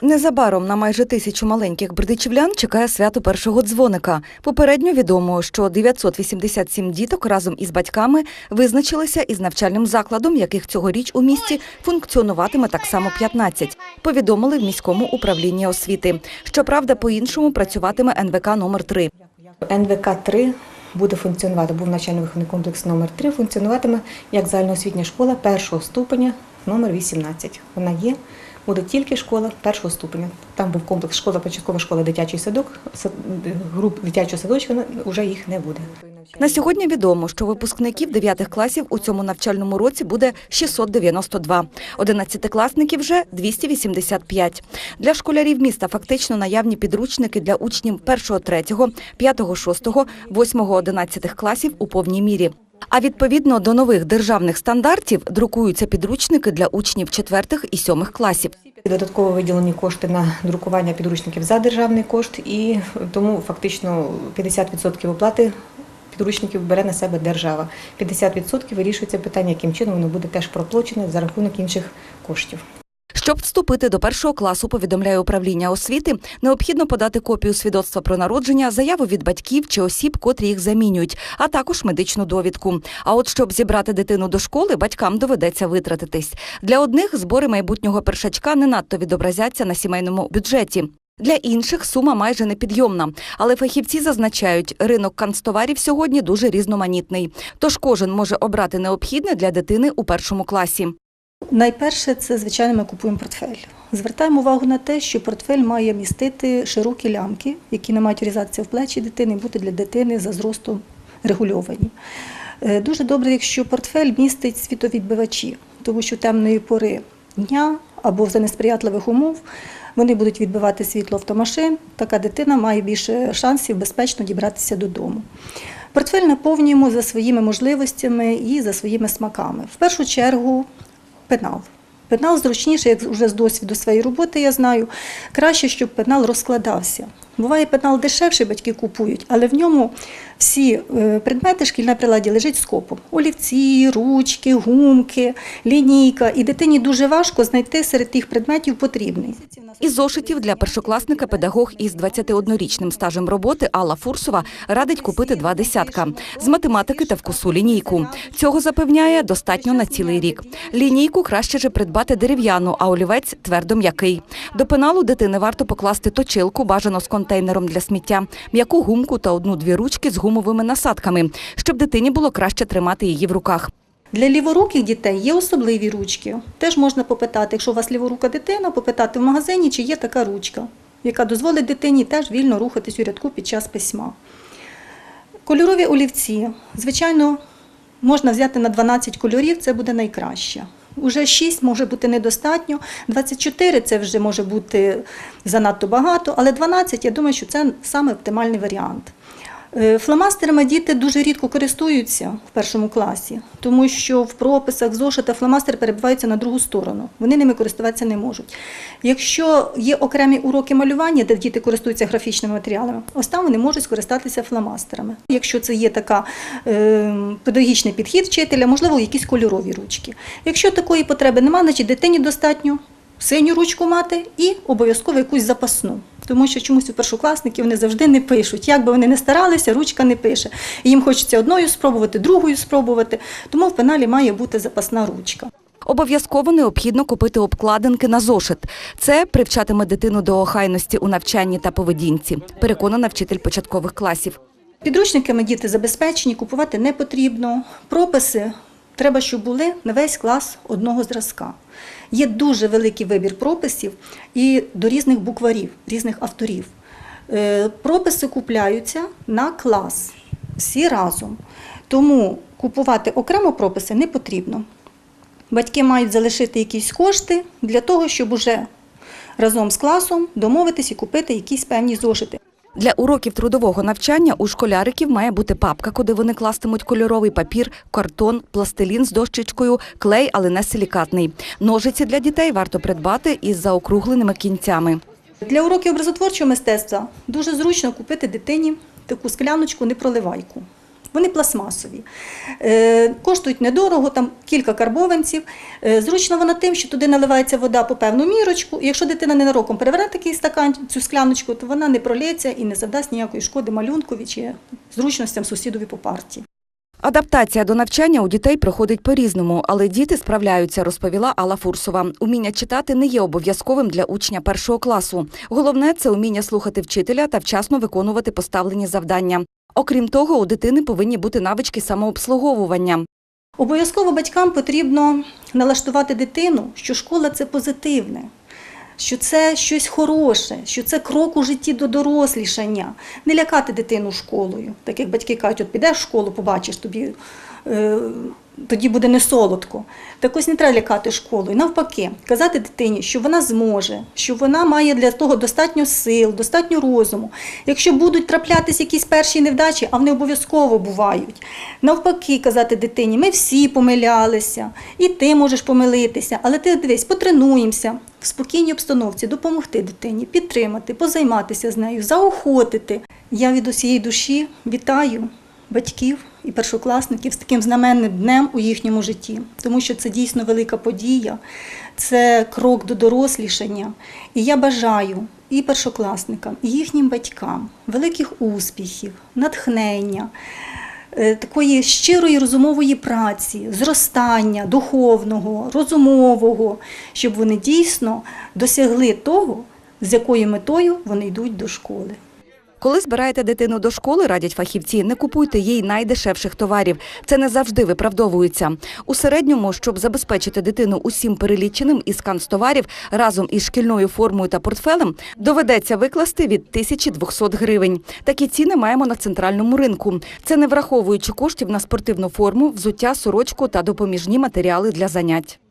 Незабаром на майже тисячу маленьких бердичівлян чекає свято першого дзвоника. Попередньо відомо, що 987 діток разом із батьками визначилися із навчальним закладом, яких цьогоріч у місті функціонуватиме так само 15, повідомили в міському управлінні освіти. Щоправда, по-іншому працюватиме НВК номер 3 НВК 3 буде функціонувати, був навчально-виховний комплекс номер 3 функціонуватиме як загальноосвітня школа першого ступеня номер 18. Вона є, буде тільки школа першого ступеня. Там був комплекс школа, початкова школа, дитячий садок, сад- груп дитячого садочка, вже їх не буде. На сьогодні відомо, що випускників 9 класів у цьому навчальному році буде 692, 11-класників вже 285. Для школярів міста фактично наявні підручники для учнів 1, 3, 5, 6, 8, 11 класів у повній мірі. А відповідно до нових державних стандартів друкуються підручники для учнів 4 і 7 класів. Додатково виділені кошти на друкування підручників за державний кошт, і тому фактично 50% оплати підручників бере на себе держава. 50% вирішується питання, яким чином воно буде теж проплачене за рахунок інших коштів. Щоб вступити до першого класу, повідомляє управління освіти, необхідно подати копію свідоцтва про народження, заяву від батьків чи осіб, котрі їх замінюють, а також медичну довідку. А от щоб зібрати дитину до школи, батькам доведеться витратитись. Для одних збори майбутнього першачка не надто відобразяться на сімейному бюджеті. Для інших сума майже непідйомна, але фахівці зазначають, ринок канцтоварів сьогодні дуже різноманітний. Тож кожен може обрати необхідне для дитини у першому класі. Найперше, це звичайно ми купуємо портфель. Звертаємо увагу на те, що портфель має містити широкі лямки, які не мають врізатися в плечі дитини, бути для дитини за зростом регульовані. Е, Дуже добре, якщо портфель містить світовідбивачі, тому що темної пори дня або за несприятливих умов вони будуть відбивати світло автомашин. Така дитина має більше шансів безпечно дібратися додому. Портфель наповнюємо за своїми можливостями і за своїми смаками. В першу чергу пенал. Пенал зручніше, як вже з досвіду своєї роботи я знаю, краще, щоб пенал розкладався. Буває пенал дешевший, батьки купують, але в ньому всі е, предмети шкільне приладі лежать скопом. Олівці, ручки, гумки, лінійка. І дитині дуже важко знайти серед тих предметів потрібний. Із зошитів для першокласника педагог із 21-річним стажем роботи Алла Фурсова радить купити два десятка з математики та вкусу лінійку. Цього запевняє достатньо на цілий рік. Лінійку краще же придбати дерев'яну, а олівець твердо м'який. До пеналу дитини варто покласти точилку, бажано з контейнером для сміття, м'яку гумку та одну-дві ручки з гумовими насадками, щоб дитині було краще тримати її в руках. Для ліворуких дітей є особливі ручки. Теж можна попитати, якщо у вас ліворука дитина, попитати в магазині, чи є така ручка, яка дозволить дитині теж вільно рухатись у рядку під час письма. Кольорові олівці, звичайно, можна взяти на 12 кольорів, це буде найкраще. Уже 6 може бути недостатньо, 24 це вже може бути занадто багато, але 12, я думаю, що це саме оптимальний варіант. Е, Фломастерами діти дуже рідко користуються в першому класі, тому що в прописах, в зошитах фломастери перебуваються на другу сторону. Вони ними користуватися не можуть. Якщо є окремі уроки малювання, де діти користуються графічними матеріалами, ось там вони можуть скористатися фломастерами. Якщо це є така е, педагогічний підхід вчителя, можливо, якісь кольорові ручки. Якщо такої потреби немає, значить дитині достатньо синю ручку мати і обов'язково якусь запасну. Тому що чомусь у першокласників вони завжди не пишуть. Як би вони не старалися, ручка не пише. І їм хочеться одною спробувати, другою спробувати. Тому в пеналі має бути запасна ручка. Обов'язково необхідно купити обкладинки на зошит. Це привчатиме дитину до охайності у навчанні та поведінці, переконана вчитель початкових класів. Підручниками діти забезпечені, купувати не потрібно. Прописи треба, щоб були на весь клас одного зразка. Є дуже великий вибір прописів і до різних букварів, різних авторів. Е, Прописи купляються на клас всі разом. Тому купувати окремо прописи не потрібно. Батьки мають залишити якісь кошти для того, щоб уже разом з класом домовитись і купити якісь певні зошити. Для уроків трудового навчання у школяриків має бути папка, куди вони кластимуть кольоровий папір, картон, пластилін з дощечкою, клей, але не силікатний. Ножиці для дітей варто придбати із заокругленими кінцями. Для уроків образотворчого мистецтва дуже зручно купити дитині таку скляночку непроливайку. Вони пластмасові. Е, коштують недорого, там кілька карбованців. Е, зручно вона тим, що туди наливається вода по певну мірочку. Якщо дитина ненароком переверне такий стакан, цю скляночку, то вона не пролється і не завдасть ніякої шкоди малюнкові чи зручностям сусідові по парті. Адаптація до навчання у дітей проходить по-різному, але діти справляються, розповіла Алла Фурсова. Уміння читати не є обов'язковим для учня першого класу. Головне це уміння слухати вчителя та вчасно виконувати поставлені завдання. Окрім того, у дитини повинні бути навички самообслуговування. Обов'язково батькам потрібно налаштувати дитину, що школа це позитивне, що це щось хороше, що це крок у житті до дорослішання. Не лякати дитину школою. Так як батьки кажуть, от підеш в школу, побачиш тобі. Тоді буде не солодко. Так ось не треба лякати школою. Навпаки, казати дитині, що вона зможе, що вона має для того достатньо сил, достатньо розуму. Якщо будуть траплятись якісь перші невдачі, а вони обов'язково бувають. Навпаки, казати дитині, ми всі помилялися, і ти можеш помилитися, але ти дивись, потренуємося в спокійній обстановці, допомогти дитині, підтримати, позайматися з нею, заохотити. Я від усієї душі вітаю батьків і першокласників з таким знаменним днем у їхньому житті, тому що це дійсно велика подія, це крок до дорослішання. І я бажаю і першокласникам, і їхнім батькам великих успіхів, натхнення. е, Такої щирої розумової праці, зростання духовного, розумового, щоб вони дійсно досягли того, з якою метою вони йдуть до школи. Коли збираєте дитину до школи, радять фахівці, не купуйте їй найдешевших товарів. Це не завжди виправдовується. У середньому, щоб забезпечити дитину усім переліченим із канцтоварів разом із шкільною формою та портфелем, доведеться викласти від 1200 гривень. Такі ціни маємо на центральному ринку. Це не враховуючи коштів на спортивну форму, взуття, сорочку та допоміжні матеріали для занять.